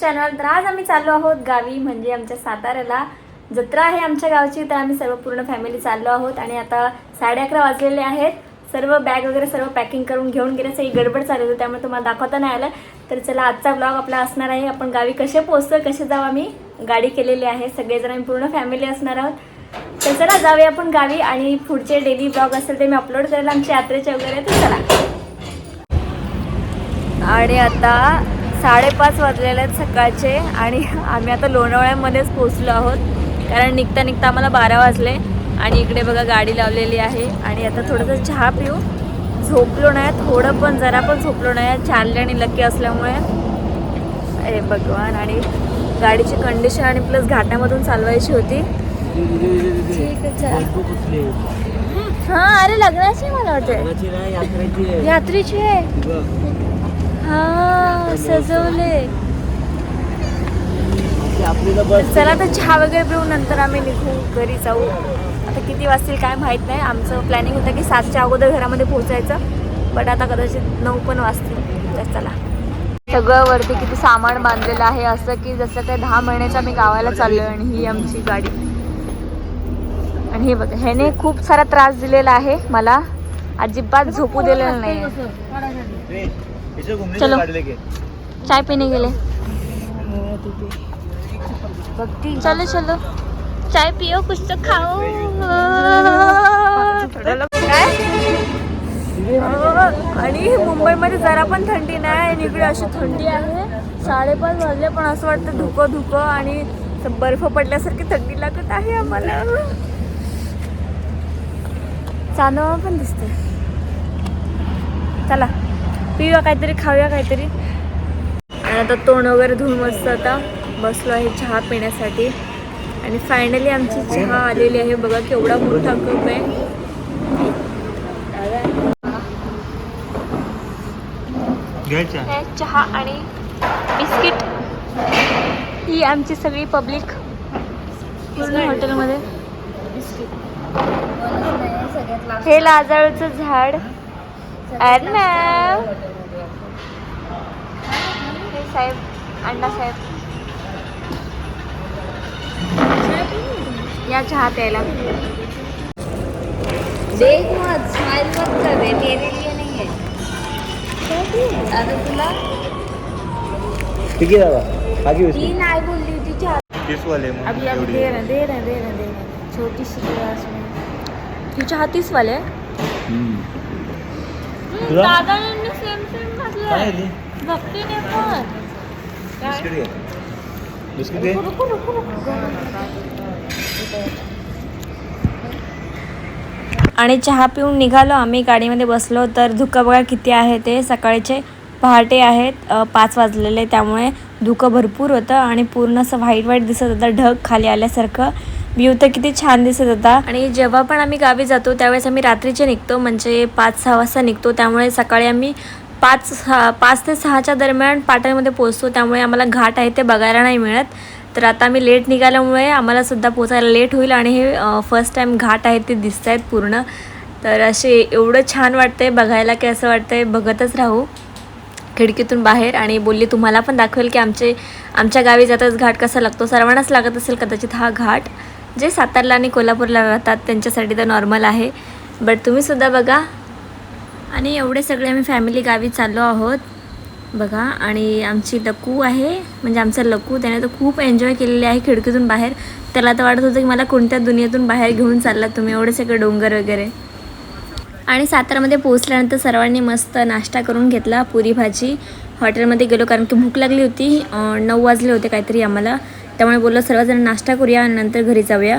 Channel तर आज आम्ही चाललो आहोत गावी म्हणजे आमच्या साताऱ्याला. जत्रा आहे आमच्या गावची तर आम्ही सर्व पूर्ण फॅमिली चाललो आहोत. आणि आता साडे अकरा वाजलेले आहेत. सर्व बॅग वगैरे सर्व पॅकिंग करून घेऊन गेल्याचं ही गडबड चालू होती त्यामुळे तुम्हाला दाखवता नाही आलं. तर चला आजचा ब्लॉग आपला असणार आहे. आपण गावी कसे पोहोचतो कसे जाऊ आम्ही? गाडी केलेली आहे. सगळेजण आम्ही पूर्ण फॅमिली असणार आहोत. तर चला जाऊया आपण गावी. आणि पुढचे डेली ब्लॉग असेल ते मी अपलोड करेल आमच्या यात्रेचे वगैरे. तर चला. आणि आता साडेपाच वाजलेले आहेत सकाळचे आणि आम्ही आता लोणावळ्यामध्येच पोचलो आहोत. कारण निघता निघता आम्हाला बारा वाजले आणि इकडे बघा गाडी लावलेली आहे. आणि आता थोडंसं चहा पिऊ. झोपलो नाही थोडं पण जरा पण झोपलो नाही. चालले आणि लकी असल्यामुळे. अरे भगवान. आणि गाडीची कंडिशन आणि प्लस घाटामधून चालवायची होती. ठीक आहे हां अरे लग्नाची मला वाटते यात्रेची आहे. हा सजवले. चला तर चहा वगैरे पिऊ नंतर आम्ही निघू घरी जाऊ. आता किती वाजतील काय माहीत नाही. आमचं प्लॅनिंग होतं की सातच्या अगोदर घरामध्ये पोहोचायचं. बट आता कदाचित नऊ पण वाजतील. तर चला. सगळं वरती किती सामान बांधलेलं आहे. असं की जसं काय दहा महिन्याच्या मी गावाला चाललोय आणि ही आमची गाडी. आणि हे बघा ह्याने खूप सारा त्रास दिलेला आहे मला. अजिबात झोपू दिलेलं नाही. चलो। चाय पिने गेले चलो चलो। चाय पियो कुछ तो खाओ। काय आणि मुंबईमध्ये जरा पण थंडी नाही आणि इकडे अशी थंडी आहे. साडेपाच वाजले पण असं वाटतं धुकं धुकं आणि बर्फ पडल्यासारखी थंडी लागत आहे आम्हाला. चांदवा पण दिसते चला. पिऊया काहीतरी खाऊया काहीतरी. आणि आता तोंड वगैरे धुवून मस्त आता बसलो आहे चहा पिण्यासाठी. आणि फायनली आमची चहा आलेली आहे. बघा केवढा मोठा कप आहे. चहा आणि बिस्किट. ही आमची सगळी पब्लिक पूर्ण हॉटेलमध्ये हे लाजाळूचं झाड. अरे मॅम हे साहेब अण्णा साहेब या चहा प्यायला देख मत स्माइल मत कर रहे तेरे लिए नहीं है। आता तुला ठीक आहे दादा। बाकी उसकी। ती नाही बोलली होती चहा तीस वाले मग अभी अभी एवढी. दे रहे दे रहे दे रहे दे रहे छोटी सी गिलास में। ही चहा तीस वाले? आहे? हम्म. हम्म, तुला? दादांनी सेम सेम काय घातलं आहे ती? भक्तीने पण. बिस्किट घे. बिस्किट घे. रुको रुको रुको आणि चहा पिऊन निघालो. आम्ही गाडीमध्ये बसलो तर धुकं बघा किती आहे ते. सकाळचे पहाटे आहेत अ, पाच वाजलेले. त्यामुळे धुकं भरपूर होतं आणि पूर्ण असं व्हाईट व्हाईट दिसत होतं. ढग खाली आल्यासारखं. व्ह्यू तर किती छान दिसत होता. आणि जेव्हा पण आम्ही गावी जातो त्यावेळेस आम्ही रात्रीचे निघतो म्हणजे पाच सहा वाजता निघतो. त्यामुळे सकाळी आम्ही पाच सहा पाच ते सहाच्या दरम्यान पाटणमध्ये पोहोचतो. त्यामुळे आम्हाला घाट आहे ते बघायला नाही मिळत. तर आता आम्ही लेट निघाल्यामुळे आम्हाला सुद्धा पोचायला लेट होईल आणि हे फर्स्ट टाईम घाट आहे ते दिसत आहेत पूर्ण. तर असे एवढं छान वाटतंय बघायला की असं वाटतंय बघतच राहू. खिडकीतून बाहेर आणि बोलली तुम्हाला पण दाखवेल की आमचे आमच्या गावी जाताच घाट कसा लागतो? सर्वांनाच लागत असेल कदाचित हा घाट. जे सातारला आणि कोल्हापूरला राहतात त्यांच्यासाठी तर नॉर्मल आहे. बट तुम्हीसुद्धा बघा. आणि एवढे सगळे आम्ही फॅमिली गावी चाललो आहोत. बघा आणि आमची लकू आहे. म्हणजे आमचा लकू त्याने तर खूप एन्जॉय केलेले आहे खिडकीतून बाहेर. त्याला तर वाटत होतं की मला कोणत्या दुनियेतून बाहेर घेऊन चालला तुम्ही एवढे सगळे डोंगर वगैरे. आणि सातारामध्ये पोहोचल्यानंतर सर्वांनी मस्त नाश्ता करून घेतला पुरी भाजी. हॉटेलमध्ये गेलो कारण की भूक लागली होती. नऊ वाजले होते काहीतरी आम्हाला. त्यामुळे बोललो सर्वजण नाश्ता करूया आणि नंतर घरी जाऊया.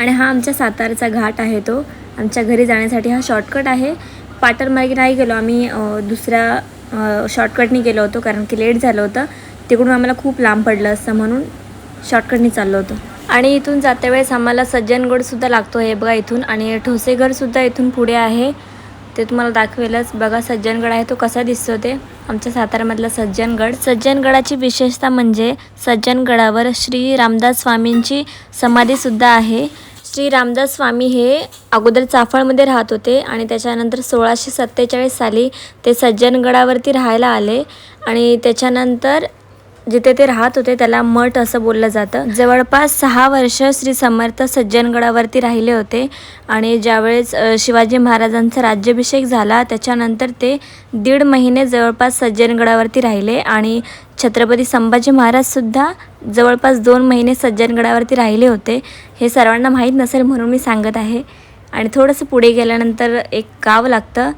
आणि हा आमच्या सातारचा घाट आहे तो. आमच्या घरी जाण्यासाठी हा शॉर्टकट आहे. पाटरमार्गे नाही गेलो आम्ही दुसऱ्या शॉर्टकटनी गेलो होतो कारण की लेट झालं होतं. तिकडून आम्हाला खूप लांब पडलं असतं म्हणून शॉर्टकटनी चाललो होतो. आणि इथून जाते वेळेस आम्हाला सज्जनगडसुद्धा लागतो हे बघा इथून. आणि ठोसेघरसुद्धा इथून पुढे आहे. ते तुम्हाला दाखवेलच. बघा सज्जनगड आहे तो कसा दिसतो ते. आमच्या सातारामधला सज्जनगड. सज्जनगडाची विशेषता म्हणजे सज्जनगडावर श्री रामदास स्वामींची समाधीसुद्धा आहे. श्री रामदास स्वामी हे अगोदर चाफळमध्ये राहत होते आणि त्याच्यानंतर सोळाशे सत्तेचाळीस साली ते सज्जनगडावरती राहायला आले आणि त्याच्यानंतर जिथे ते राहत होते त्याला मठ असं बोललं जातं. जवळपास सहा वर्ष श्री समर्थ सज्जनगडावरती राहिले होते आणि ज्यावेळेस शिवाजी महाराजांचा राज्याभिषेक झाला त्याच्यानंतर ते दीड महिने जवळपास सज्जनगडावरती राहिले आणि छत्रपती संभाजी महाराजसुद्धा जवळपास दोन महिने सज्जनगडावरती राहिले होते. हे सर्वांना माहीत नसेल म्हणून मी सांगत आहे. आणि थोडंसं पुढे गेल्यानंतर एक गाव लागतं.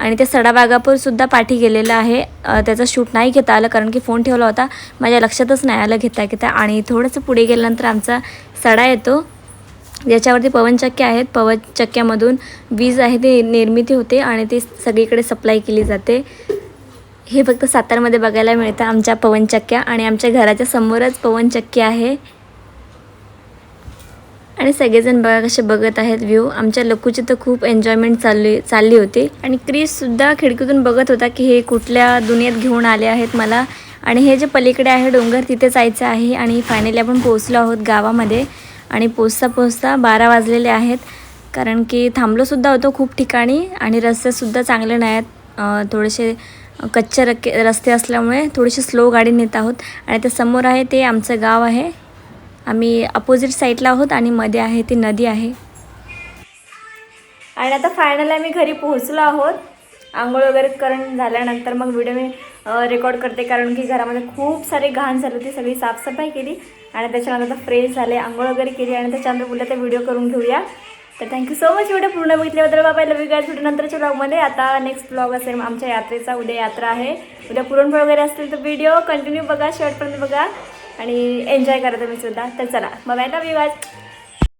आणि ते सडाबागापूरसुद्धा पाठी गेलेलं आहे. त्याचा त्याचं शूट नाही घेता आलं कारण की फोन ठेवला होता. माझ्या लक्षातच नाही आलं घेता घेता. आणि थोडंसं पुढे गेल्यानंतर आमचा सडा येतो. ज्याच्यावरती पवनचक्के आहेत. पवनचक्क्यामधून वीज आहे ती निर्मिती होते आणि ती सगळीकडे सप्लाय केली जाते. हे फक्त सातारमध्ये बघायला मिळतं आमच्या पवनचक्क्या आणि आमच्या घराच्या समोरच पवनचक्की आहे. आणि सगळेजण बघा कसे बघत आहेत व्ह्यू आमच्या लकूची तर खूप एन्जॉयमेंट चालली चालली होती. आणि क्रिससुद्धा खिडकीतून बघत होता की हे कुठल्या दुनियेत घेऊन आले आहेत मला. आणि हे जे पलीकडे आहे डोंगर तिथे जायचं आहे. आणि फायनली आपण पोहोचलो आहोत गावामध्ये. आणि पोचता पोचता बारा वाजलेले आहेत. कारण की थांबलोसुद्धा होतो खूप ठिकाणी. आणि रस्तेसुद्धा चांगले नाही आहेत थोडेसे कच्चे रके रस्ते असल्यामुळे थोडीशी स्लो गाडी नेत आहोत. आणि ते समोर आहे ते आमचं गाव आहे. आम्ही अपोजिट साईडला आहोत आणि मध्ये आहे ती नदी आहे. आणि आता फायनल आम्ही घरी पोहोचलो आहोत. आंघोळ वगैरे करून झाल्यानंतर मग व्हिडिओ मी रेकॉर्ड करते कारण की घरामध्ये खूप सारे घाण झाली होती सगळी साफसफाई केली आणि त्याच्यानंतर फ्रेश झाले आंघोळ वगैरे केली आणि त्याच्यानंतर बोललं तर व्हिडिओ करून घेऊया. तर थँक्यू सो मच व्हिडिओ पूर्ण बघितल्याबद्दल. बाबा लवी यू गाईज व्हिडिओ नंतरच्या ब्लॉगमध्ये आता नेक्स्ट ब्लॉग असेल आमच्या यात्रेचा उद्या यात्रा आहे. उद्या पुरणपोळ वगैरे असतील तर व्हिडिओ कंटिन्यू बघा शेवटपर्यंत बघा. आणि एन्जॉय करा तुम्ही सुद्धा. तर चला बाय लव यू गाईज